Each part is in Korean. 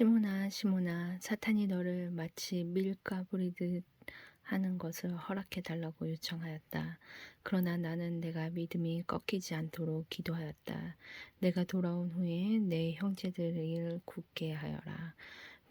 시몬아, 시몬아, 사탄이 너를 마치 밀가 부리듯 하는 것을 허락해 달라고 요청하였다. 그러나 나는 내가 믿음이 꺾이지 않도록 기도하였다. 내가 돌아온 후에 내 형제들을 굳게 하여라.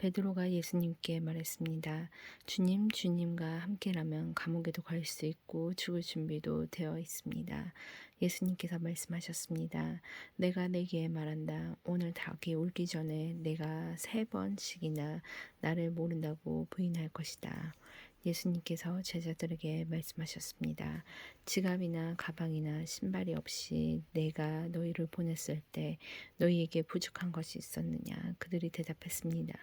베드로가 예수님께 말했습니다. 주님, 주님과 함께라면 감옥에도 갈 수 있고 죽을 준비도 되어 있습니다. 예수님께서 말씀하셨습니다. 내가 내게 말한다. 오늘 닭이 울기 전에 내가 세 번씩이나 나를 모른다고 부인할 것이다. 예수님께서 제자들에게 말씀하셨습니다. 지갑이나 가방이나 신발이 없이 내가 너희를 보냈을 때 너희에게 부족한 것이 있었느냐? 그들이 대답했습니다.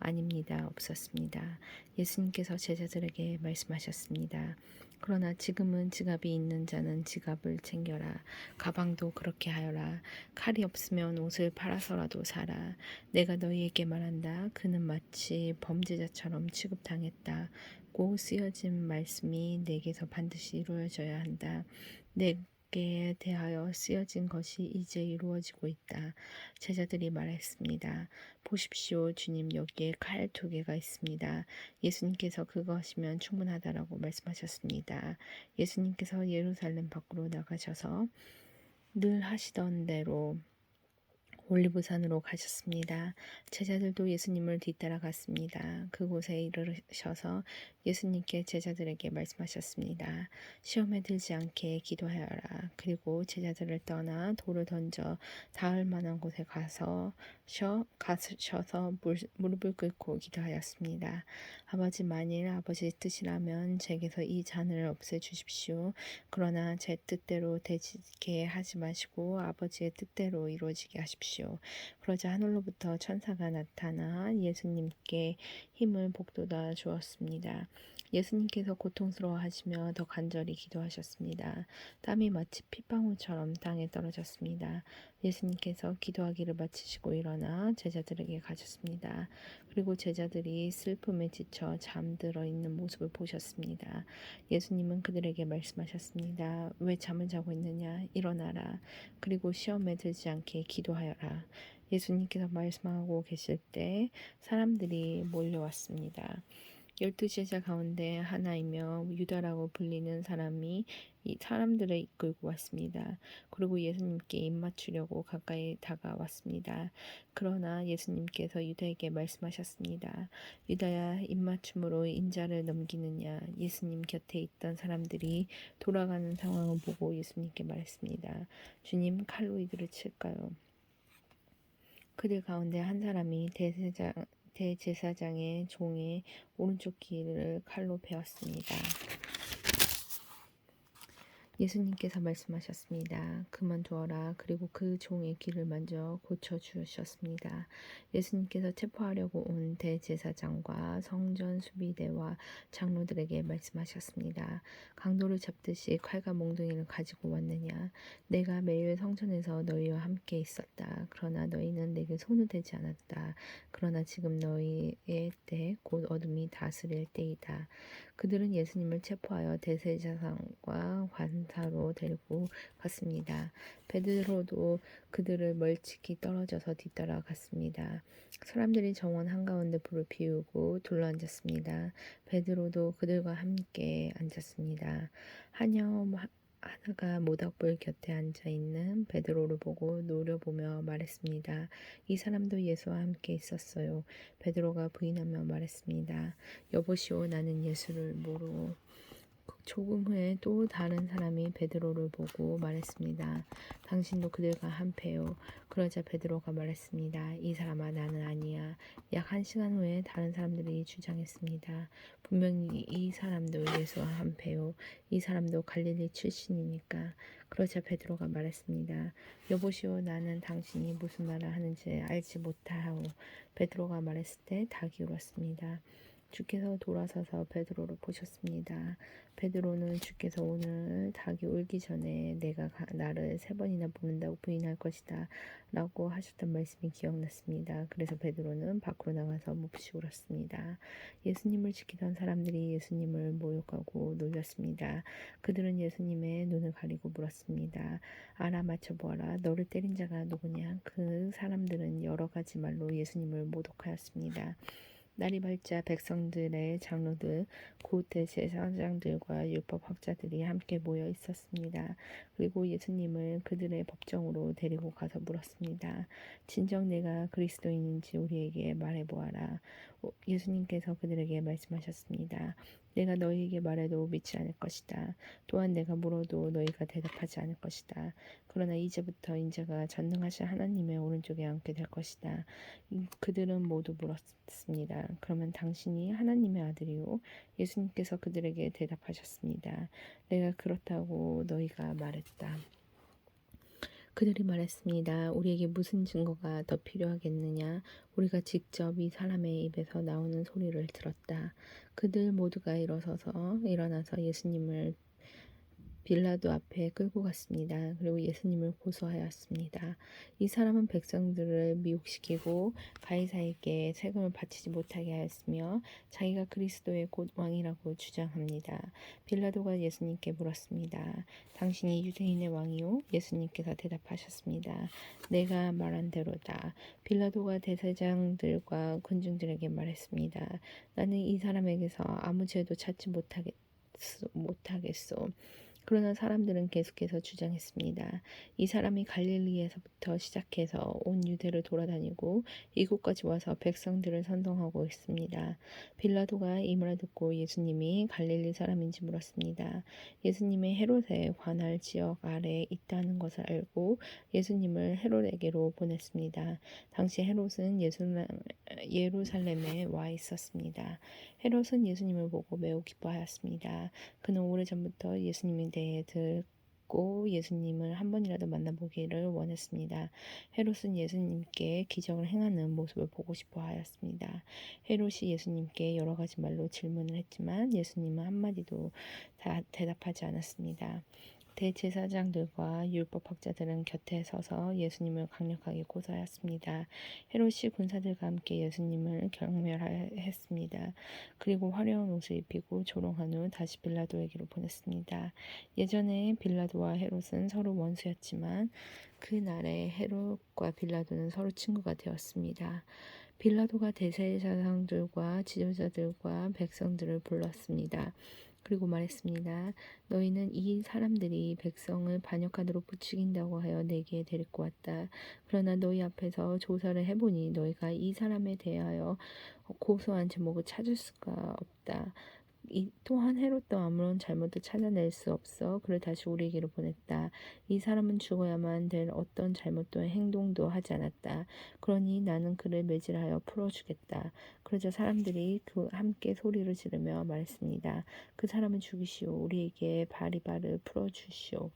아닙니다. 없었습니다. 예수님께서 제자들에게 말씀하셨습니다. 그러나 지금은 지갑이 있는 자는 지갑을 챙겨라. 가방도 그렇게 하여라. 칼이 없으면 옷을 팔아서라도 사라. 내가 너희에게 말한다. 그는 마치 범죄자처럼 취급당했다. 고 쓰여진 말씀이 내게서 반드시 이루어져야 한다. 내게 대하여 쓰여진 것이 이제 이루어지고 있다. 제자들이 말했습니다. 보십시오, 주님 여기에 칼 두 개가 있습니다. 예수님께서 그것이면 충분하다라고 말씀하셨습니다. 예수님께서 예루살렘 밖으로 나가셔서 늘 하시던 대로 올리브산으로 가셨습니다. 제자들도 예수님을 뒤따라 갔습니다. 그곳에 이르셔서 예수님께 제자들에게 말씀하셨습니다. 시험에 들지 않게 기도하여라. 그리고 제자들을 떠나 돌을 던져 닿을 만한 곳에 가서 쉬어 가셔서 무릎을 꿇고 기도하였습니다. 아버지 만일 아버지의 뜻이라면 제게서 이 잔을 없애 주십시오. 그러나 제 뜻대로 되지게 하지 마시고 아버지의 뜻대로 이루어지게 하십시오. 그러자 하늘로부터 천사가 나타나 예수님께 힘을 복돋아 주었습니다. 예수님께서 고통스러워하시며 더 간절히 기도하셨습니다. 땀이 마치 핏방울처럼 땅에 떨어졌습니다. 예수님께서 기도하기를 마치시고 일어나 제자들에게 가셨습니다. 그리고 제자들이 슬픔에 지쳐 잠들어 있는 모습을 보셨습니다. 예수님은 그들에게 말씀하셨습니다. 왜 잠을 자고 있느냐? 일어나라. 그리고 시험에 들지 않게 기도하여라. 예수님께서 말씀하고 계실 때 사람들이 몰려왔습니다. 열두 제자 가운데 하나이며 유다라고 불리는 사람이 이 사람들을 이끌고 왔습니다. 그리고 예수님께 입맞추려고 가까이 다가왔습니다. 그러나 예수님께서 유다에게 말씀하셨습니다. 유다야 입맞춤으로 인자를 넘기느냐 예수님 곁에 있던 사람들이 돌아가는 상황을 보고 예수님께 말했습니다. 주님 칼로 이들을 칠까요? 그들 가운데 한 사람이 대제사, 대제사장의 종의 오른쪽 귀를 칼로 베었습니다. 예수님께서 말씀하셨습니다. 그만두어라. 그리고 그 종의 귀를 만져 고쳐주셨습니다. 예수님께서 체포하려고 온 대제사장과 성전 수비대와 장로들에게 말씀하셨습니다. 강도를 잡듯이 칼과 몽둥이를 가지고 왔느냐? 내가 매일 성전에서 너희와 함께 있었다. 그러나 너희는 내게 손을 대지 않았다. 그러나 지금 너희의 때 곧 어둠이 다스릴 때이다. 그들은 예수님을 체포하여 대제사장과 관 사로 데리고 갔습니다. 베드로도 그들을 멀찍이 떨어져서 뒤따라 갔습니다. 사람들이 정원 한가운데 불을 피우고 둘러앉았습니다. 베드로도 그들과 함께 앉았습니다. 하녀 하나가 모닥불 곁에 앉아 있는 베드로를 보고 노려보며 말했습니다. 이 사람도 예수와 함께 있었어요. 베드로가 부인하며 말했습니다. 여보시오, 나는 예수를 모르고 조금 후에 또 다른 사람이 베드로를 보고 말했습니다. 당신도 그들과 한패요. 그러자 베드로가 말했습니다. 이 사람아 나는 아니야. 약 한 시간 후에 다른 사람들이 주장했습니다. 분명히 이 사람도 예수와 한패요. 이 사람도 갈릴리 출신이니까. 그러자 베드로가 말했습니다. 여보시오 나는 당신이 무슨 말을 하는지 알지 못하오. 베드로가 말했을 때 닭이 울었습니다. 주께서 돌아서서 베드로를 보셨습니다. 베드로는 주께서 오늘 닭이 울기 전에 내가 가- 나를 세 번이나 부른다고 부인할 것이다 라고 하셨던 말씀이 기억났습니다. 그래서 베드로는 밖으로 나가서 몹시 울었습니다. 예수님을 지키던 사람들이 예수님을 모욕하고 놀렸습니다. 그들은 예수님의 눈을 가리고 물었습니다. 알아맞혀 보아라. 너를 때린 자가 누구냐? 그 사람들은 여러 가지 말로 예수님을 모독하였습니다. 날이 밝자 백성들의 장로들 곧 대제사장들과 율법학자들이 함께 모여 있었습니다. 그리고 예수님을 그들의 법정으로 데리고 가서 물었습니다. 진정 내가 그리스도인인지 우리에게 말해보아라. 오, 예수님께서 그들에게 말씀하셨습니다. 내가 너희에게 말해도 믿지 않을 것이다. 또한 내가 물어도 너희가 대답하지 않을 것이다. 그러나 이제부터 인자가 전능하신 하나님의 오른쪽에 앉게 될 것이다. 이- 그들은 모두 물었습니다. 그러면 당신이 하나님의 아들이요? 예수님께서 그들에게 대답하셨습니다. 내가 그렇다고 너희가 말했다. 그들이 말했습니다. 우리에게 무슨 증거가 더 필요하겠느냐? 우리가 직접 이 사람의 입에서 나오는 소리를 들었다. 그들 모두가 일어서서 일어나서 예수님을 빌라도 앞에 끌고 갔습니다. 그리고 예수님을 고소하였습니다. 이 사람은 백성들을 미혹시키고 가이사에게 세금을 바치지 못하게 하였으며 자기가 그리스도의 곧 왕이라고 주장합니다. 빌라도가 예수님께 물었습니다. 당신이 유대인의 왕이요? 예수님께서 대답하셨습니다. 내가 말한 대로다. 빌라도가 대제장들과 군중들에게 말했습니다. 나는 이 사람에게서 아무 죄도 찾지 못하겠, 못하겠소. 그러나 사람들은 계속해서 주장했습니다. 이 사람이 갈릴리에서부터 시작해서 온 유대를 돌아다니고 이곳까지 와서 백성들을 선동하고 있습니다. 빌라도가 이 말을 듣고 예수님이 갈릴리 사람인지 물었습니다. 예수님의 헤롯의 관할 지역 아래에 있다는 것을 알고 예수님을 헤롯에게로 보냈습니다. 당시 헤롯은 예루살렘, 예루살렘에 와 있었습니다. 헤롯은 예수님을 보고 매우 기뻐하였습니다. 그는 오래전부터 예수님에 대해 듣고 예수님을 한 번이라도 만나보기를 원했습니다. 헤롯은 예수님께 기적을 행하는 모습을 보고 싶어 하였습니다. 헤롯이 예수님께 여러 가지 말로 질문을 했지만 예수님은 한마디도 다 대답하지 않았습니다. 대제사장들과 율법학자들은 곁에 서서 예수님을 강력하게 고소하였습니다. 헤롯이 군사들과 함께 예수님을 경멸했습니다. 그리고 화려한 옷을 입히고 조롱한 후 다시 빌라도에게로 보냈습니다. 예전에 빌라도와 헤롯은 서로 원수였지만 그날에 헤롯과 빌라도는 서로 친구가 되었습니다. 빌라도가 대제사장들과 지도자들과 백성들을 불렀습니다. 그리고 말했습니다. 너희는 이 사람들이 백성을 반역하도록 부추긴다고 하여 내게 데리고 왔다. 그러나 너희 앞에서 조사를 해보니 너희가 이 사람에 대하여 고소한 제목을 찾을 수가 없다. 이 또한 헤롯도 아무런 잘못도 찾아낼 수 없어 그를 다시 우리에게로 보냈다. 이 사람은 죽어야만 될 어떤 잘못도 행동도 하지 않았다. 그러니 나는 그를 매질하여 풀어주겠다. 그러자 사람들이 그 함께 소리를 지르며 말했습니다. 그 사람은 죽이시오. 우리에게 바리바를 풀어주시오.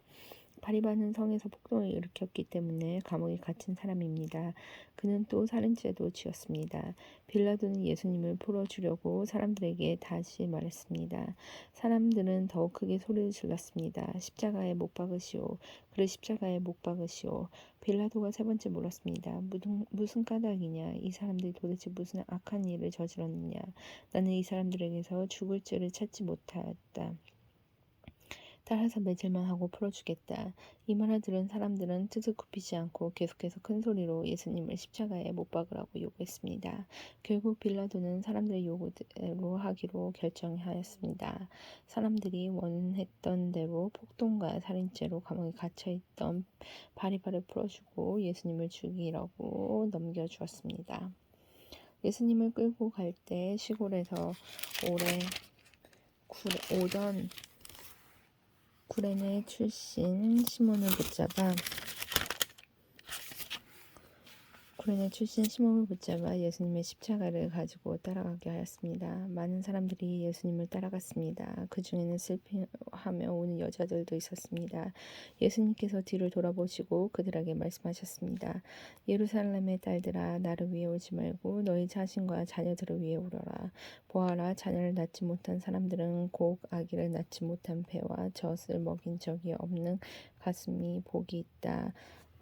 바리바는 성에서 폭동을 일으켰기 때문에 감옥에 갇힌 사람입니다. 그는 또 살인죄도 지었습니다. 빌라도는 예수님을 풀어주려고 사람들에게 다시 말했습니다. 사람들은 더욱 크게 소리를 질렀습니다. 십자가에 못 박으시오. 그를 십자가에 못 박으시오. 빌라도가 세 번째 물었습니다. 무슨, 무슨 까닭이냐? 이 사람들이 도대체 무슨 악한 일을 저질렀느냐? 나는 이 사람들에게서 죽을 죄를 찾지 못하였다. 따라서 매질만 하고 풀어주겠다. 이 말을 들은 사람들은 뜻을 굽히지 않고 계속해서 큰 소리로 예수님을 십자가에 못 박으라고 요구했습니다. 결국 빌라도는 사람들의 요구대로 하기로 결정하였습니다. 사람들이 원했던 대로 폭동과 살인죄로 감옥에 갇혀있던 바리바를 풀어주고 예수님을 죽이라고 넘겨주었습니다. 예수님을 끌고 갈 때 시골에서 오래 구- 오던 구레네 출신 시몬을 붙잡아 구레네 출신 시몬을 붙잡아 예수님의 십자가를 가지고 따라가게 하였습니다. 많은 사람들이 예수님을 따라갔습니다. 그 중에는 슬퍼하며 오는 여자들도 있었습니다. 예수님께서 뒤를 돌아보시고 그들에게 말씀하셨습니다. 예루살렘의 딸들아 나를 위해 울지 말고 너희 자신과 자녀들을 위해 울어라. 보아라 자녀를 낳지 못한 사람들은 곧 아기를 낳지 못한 배와 젖을 먹인 적이 없는 가슴이 복이 있다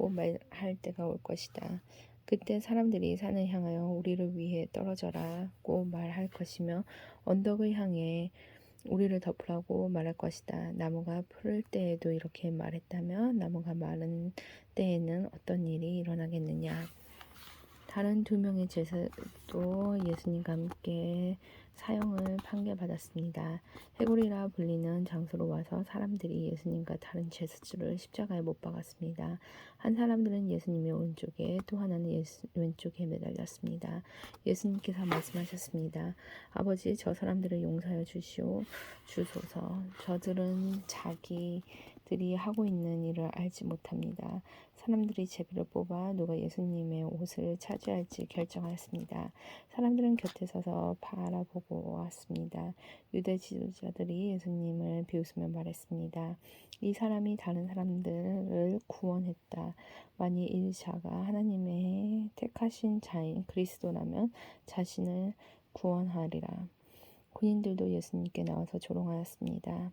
고 말할 때가 올 것이다. 그때 사람들이 산을 향하여 우리를 위해 떨어져라고 말할 것이며 언덕을 향해 우리를 덮으라고 말할 것이다. 나무가 푸를 때에도 이렇게 말했다면 나무가 마른 때에는 어떤 일이 일어나겠느냐. 다른 두 명의 제사도 예수님과 함께 사형을 판결받았습니다. 해골이라 불리는 장소로 와서 사람들이 예수님과 다른 제사주를 십자가에 못 박았습니다. 한 사람들은 예수님의 오른쪽에 또 하나는 예수, 왼쪽에 매달렸습니다. 예수님께서 말씀하셨습니다. 아버지 저 사람들을 용서하여 주시오 주소서. 저들은 자기 들이 하고 있는 일을 알지 못합니다. 사람들이 제비를 뽑아 누가 예수님의 옷을 차지할지 결정하였습니다. 사람들은 곁에 서서 바라보고 왔습니다. 유대 지도자들이 예수님을 비웃으며 말했습니다. 이 사람이 다른 사람들을 구원했다. 만일 이 자가 하나님의 택하신 자인 그리스도라면 자신을 구원하리라. 군인들도 예수님께 나와서 조롱하였습니다.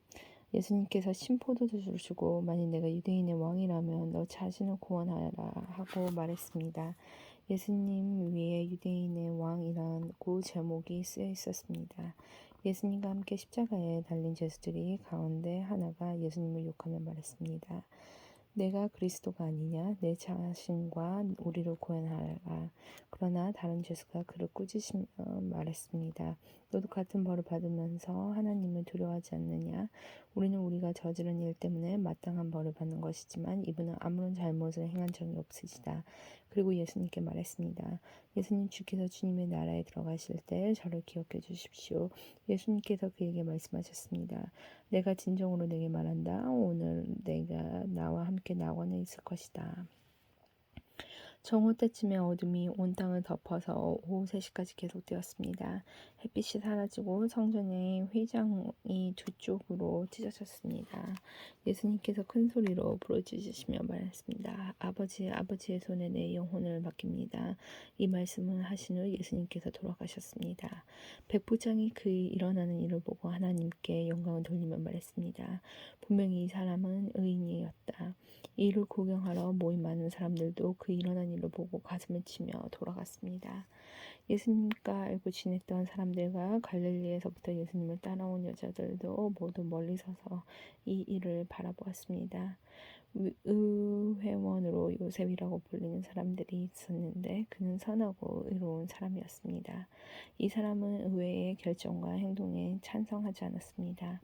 예수님께서 심포도주를 주고 만일 내가 유대인의 왕이라면 너 자신을 구원하라 하고 말했습니다. 예수님 위에 유대인의 왕이라고 제목이 쓰여 있었습니다. 예수님과 함께 십자가에 달린 제수들이 가운데 하나가 예수님을 욕하며 말했습니다. 내가 그리스도가 아니냐 내 자신과 우리를 구원하라. 그러나 다른 죄수가 그를 꾸짖으며 말했습니다. 너도 같은 벌을 받으면서 하나님을 두려워하지 않느냐? 우리는 우리가 저지른 일 때문에 마땅한 벌을 받는 것이지만 이분은 아무런 잘못을 행한 적이 없으시다. 그리고 예수님께 말했습니다. 예수님 주께서 주님의 나라에 들어가실 때 저를 기억해 주십시오. 예수님께서 그에게 말씀하셨습니다. 내가 진정으로 내게 말한다. 오늘 내가 나와 함께 낙원에 있을 것이다. 정오 때쯤에 어둠이 온 땅을 덮어서 오후 3시까지 계속되었습니다. 햇빛이 사라지고 성전의 회장이 두 쪽으로 찢어졌습니다. 예수님께서 큰 소리로 부르짖으시며 말했습니다. 아버지, 아버지의 손에 내 영혼을 맡깁니다. 이 말씀을 하신 후 예수님께서 돌아가셨습니다. 백부장이 그 일어나는 일을 보고 하나님께 영광을 돌리며 말했습니다. 분명히 이 사람은 의인이었다. 이를 구경하러 모인 많은 사람들도 그 일어난 일을 보고 가슴을 치며 돌아갔습니다. 예수님과 알고 지냈던 사람들과 갈릴리에서부터 예수님을 따라온 여자들도 모두 멀리 서서 이 일을 바라보았습니다. 의회원으로 요셉이라고 불리는 사람들이 있었는데 그는 선하고 의로운 사람이었습니다. 이 사람은 의회의 결정과 행동에 찬성하지 않았습니다.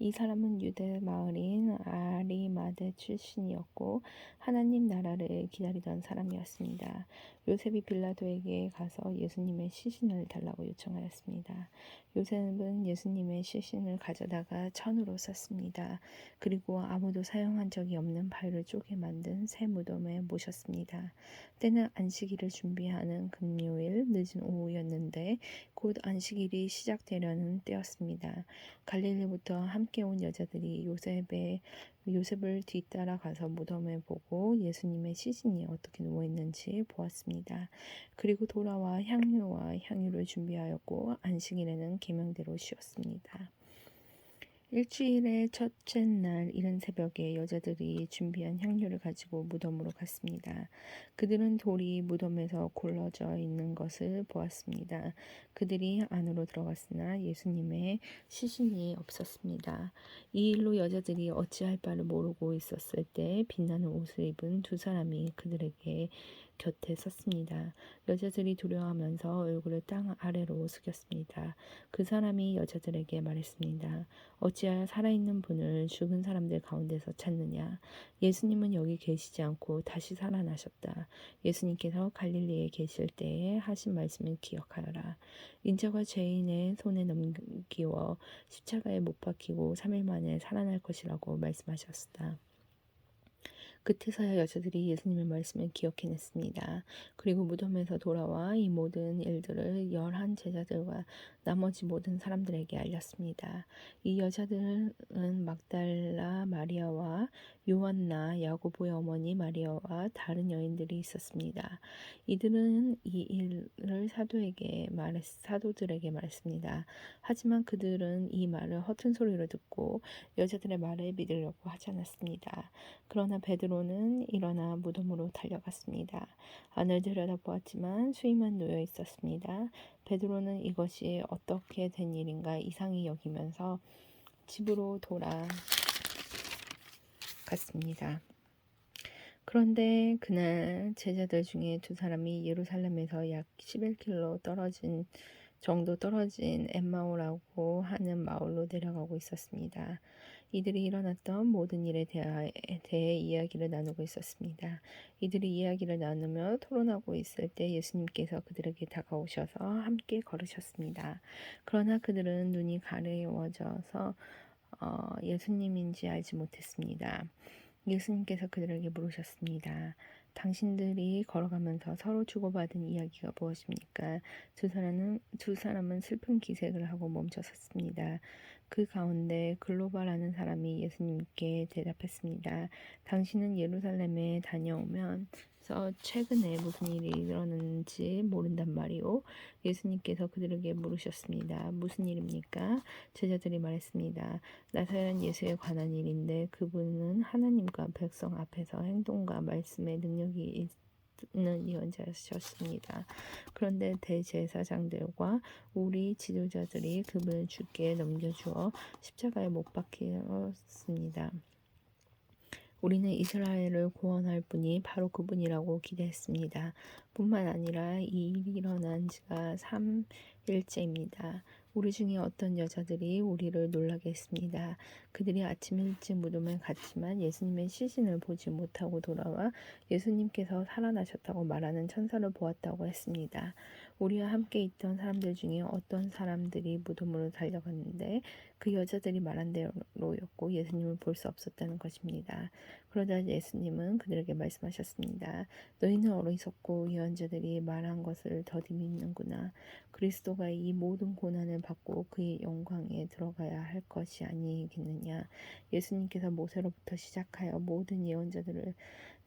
이 사람은 유대 마을인 아리마데 출신이었고 하나님 나라를 기다리던 사람이었습니다. 요셉이 빌라도에게 가서 예수님의 시신을 달라고 요청하였습니다. 요셉은 예수님의 시신을 가져다가 천으로 쌌습니다. 그리고 아무도 사용한 적이 없는 바위를 쪼개 만든 새 무덤에 모셨습니다. 때는 안식일을 준비하는 금요일 늦은 오후였는데 곧 안식일이 시작되려는 때였습니다. 갈릴리부터 함께 온 여자들이 요셉의 요셉을 뒤따라 가서 무덤에 보고 예수님의 시신이 어떻게 누워 있는지 보았습니다. 그리고 돌아와 향료와 향유를 준비하였고 안식일에는 계명대로 쉬었습니다. 일주일의 첫째 날 이른 새벽에 여자들이 준비한 향료를 가지고 무덤으로 갔습니다. 그들은 돌이 무덤에서 골러져 있는 것을 보았습니다. 그들이 안으로 들어갔으나 예수님의 시신이 없었습니다. 이 일로 여자들이 어찌할 바를 모르고 있었을 때 빛나는 옷을 입은 두 사람이 그들에게 곁에 섰습니다. 여자들이 두려워하면서 얼굴을 땅 아래로 숙였습니다. 그 사람이 여자들에게 말했습니다. 어찌하여 살아있는 분을 죽은 사람들 가운데서 찾느냐? 예수님은 여기 계시지 않고 다시 살아나셨다. 예수님께서 갈릴리에 계실 때에 하신 말씀을 기억하여라. 인자가 죄인의 손에 넘기워 십자가에 못 박히고 3일 만에 살아날 것이라고 말씀하셨다. 그때서야 여자들이 예수님의 말씀을 기억해냈습니다. 그리고 무덤에서 돌아와 이 모든 일들을 열한 제자들과 나머지 모든 사람들에게 알렸습니다. 이 여자들은 막달라 마리아와 요한나 야고보의 어머니 마리아와 다른 여인들이 있었습니다. 이들은 이 일을 사도에게 말했, 사도들에게 말했습니다. 하지만 그들은 이 말을 허튼 소리로 듣고 여자들의 말을 믿으려고 하지 않았습니다. 그러나 베드로 는 일어나 무덤으로 달려갔습니다. 안을 들여다보았지만 수임만 놓여 있었습니다. 베드로는 이것이 어떻게 된 일인가 이상히 여기면서 집으로 돌아갔습니다. 그런데 그날 제자들 중에 두 사람이 예루살렘에서 약 11km 떨어진 정도 떨어진 엠마오라고 하는 마을로 내려가고 있었습니다. 이들이 일어났던 모든 일에 대해, 대해 이야기를 나누고 있었습니다. 이들이 이야기를 나누며 토론하고 있을 때 예수님께서 그들에게 다가오셔서 함께 걸으셨습니다. 그러나 그들은 눈이 가려워져서 어, 예수님인지 알지 못했습니다. 예수님께서 그들에게 물으셨습니다. 당신들이 걸어가면서 서로 주고받은 이야기가 무엇입니까? 두 사람은, 두 사람은 슬픈 기색을 하고 멈춰섰습니다. 그 가운데 글로바라는 사람이 예수님께 대답했습니다. 당신은 예루살렘에 다녀오면 서 최근에 무슨 일이 일어났는지 모른단 말이오. 예수님께서 그들에게 물으셨습니다. 무슨 일입니까? 제자들이 말했습니다. 나사렛 예수에 관한 일인데 그분은 하나님과 백성 앞에서 행동과 말씀의 능력이 는 예언자셨습니다. 그런데 대제사장들과 우리 지도자들이 그분을 죽게 넘겨주어 십자가에 못 박혔습니다. 우리는 이스라엘을 구원할 분이 바로 그분이라고 기대했습니다. 뿐만 아니라 이 일이 일어난 지가 3일째입니다. 우리 중에 어떤 여자들이 우리를 놀라게 했습니다. 그들이 아침 일찍 무덤에 갔지만 예수님의 시신을 보지 못하고 돌아와 예수님께서 살아나셨다고 말하는 천사를 보았다고 했습니다. 우리와 함께 있던 사람들 중에 어떤 사람들이 무덤으로 달려갔는데 그 여자들이 말한 대로였고 예수님을 볼 수 없었다는 것입니다. 그러자 예수님은 그들에게 말씀하셨습니다. 너희는 어리석고 예언자들이 말한 것을 더디 믿는구나. 그리스도가 이 모든 고난을 받고 그의 영광에 들어가야 할 것이 아니겠느냐. 예수님께서 모세로부터 시작하여 모든 예언자들을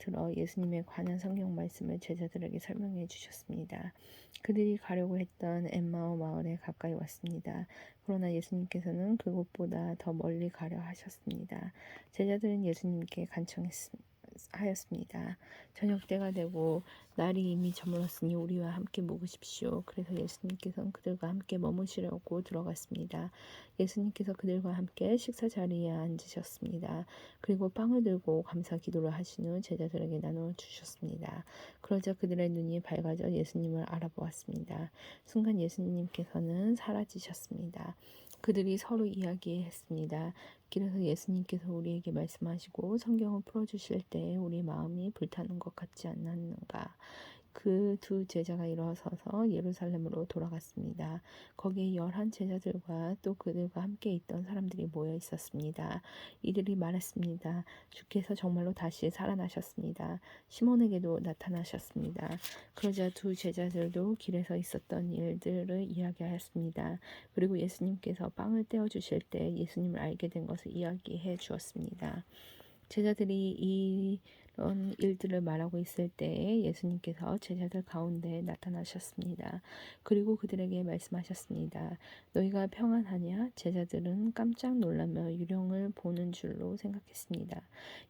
들어 예수님에 관한 성경 말씀을 제자들에게 설명해 주셨습니다. 그들이 가려고 했던 엠마오 마을에 가까이 왔습니다. 그러나 예수님께서는 그곳보다 더 멀리 가려 하셨습니다. 제자들은 예수님께 간청하였습니다. 저녁 때가 되고 날이 이미 저물었으니 우리와 함께 묵으십시오. 그래서 예수님께서는 그들과 함께 머무시려고 들어갔습니다. 예수님께서 그들과 함께 식사 자리에 앉으셨습니다. 그리고 빵을 들고 감사 기도를 하신 후 제자들에게 나누어 주셨습니다. 그러자 그들의 눈이 밝아져 예수님을 알아보았습니다. 순간 예수님께서는 사라지셨습니다. 그들이 서로 이야기했습니다. 그래서 예수님께서 우리에게 말씀하시고 성경을 풀어주실 때 우리 마음이 불타는 것 같지 않았는가. 그 두 제자가 일어서서 예루살렘으로 돌아갔습니다. 거기에 열한 제자들과 또 그들과 함께 있던 사람들이 모여 있었습니다. 이들이 말했습니다. 주께서 정말로 다시 살아나셨습니다. 시몬에게도 나타나셨습니다. 그러자 두 제자들도 길에서 있었던 일들을 이야기하였습니다. 그리고 예수님께서 빵을 떼어 주실 때 예수님을 알게 된 것을 이야기해 주었습니다. 제자들이 이 이런 일들을 말하고 있을 때 예수님께서 제자들 가운데 나타나셨습니다. 그리고 그들에게 말씀하셨습니다. 너희가 평안하냐? 제자들은 깜짝 놀라며 유령을 보는 줄로 생각했습니다.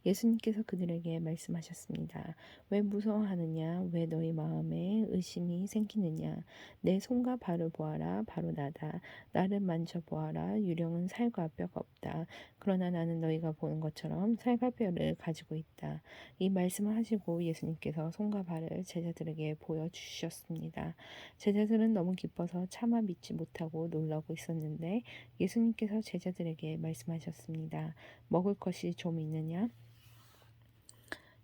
예수님께서 그들에게 말씀하셨습니다. 왜 무서워하느냐? 왜 너희 마음에 의심이 생기느냐? 내 손과 발을 보아라. 바로 나다. 나를 만져보아라. 유령은 살과 뼈가 없다. 그러나 나는 너희가 보는 것처럼 살과 뼈를 가지고 있다. 이 말씀을 하시고 예수님께서 손과 발을 제자들에게 보여주셨습니다. 제자들은 너무 기뻐서 차마 믿지 못하고 놀라고 있었는데 예수님께서 제자들에게 말씀하셨습니다. 먹을 것이 좀 있느냐?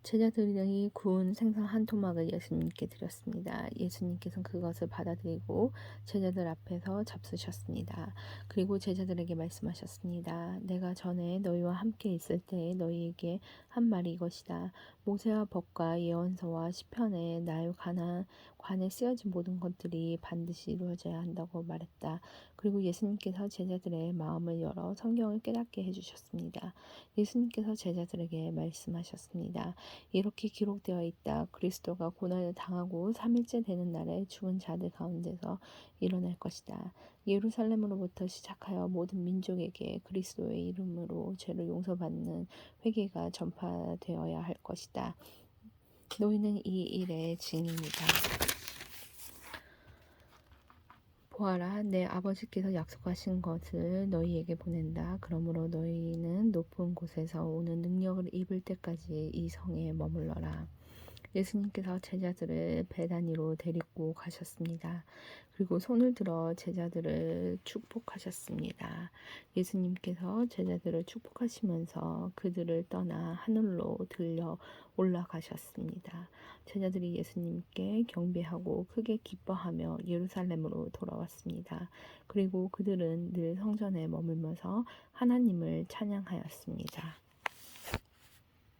제자들이 구운 생선 한 토막을 예수님께 드렸습니다. 예수님께서는 그것을 받아들이고 제자들 앞에서 잡수셨습니다. 그리고 제자들에게 말씀하셨습니다. 내가 전에 너희와 함께 있을 때 너희에게 한 말이 이것이다. 모세와 법과 예언서와 시편에 날 관한 관에 쓰여진 모든 것들이 반드시 이루어져야 한다고 말했다. 그리고 예수님께서 제자들의 마음을 열어 성경을 깨닫게 해주셨습니다. 예수님께서 제자들에게 말씀하셨습니다. 이렇게 기록되어 있다. 그리스도가 고난을 당하고 3일째 되는 날에 죽은 자들 가운데서 일어날 것이다. 예루살렘으로부터 시작하여 모든 민족에게 그리스도의 이름으로 죄를 용서받는 회개가 전파되어야 할 것이다. 너희는 이 일의 증인이다. 보아라, 내 아버지께서 약속하신 것을 너희에게 보낸다. 그러므로 너희는 높은 곳에서 오는 능력을 입을 때까지 이 성에 머물러라. 예수님께서 제자들을 배단위로 데리고 가셨습니다. 그리고 손을 들어 제자들을 축복하셨습니다. 예수님께서 제자들을 축복하시면서 그들을 떠나 하늘로 들려 올라가셨습니다. 제자들이 예수님께 경배하고 크게 기뻐하며 예루살렘으로 돌아왔습니다. 그리고 그들은 늘 성전에 머물면서 하나님을 찬양하였습니다.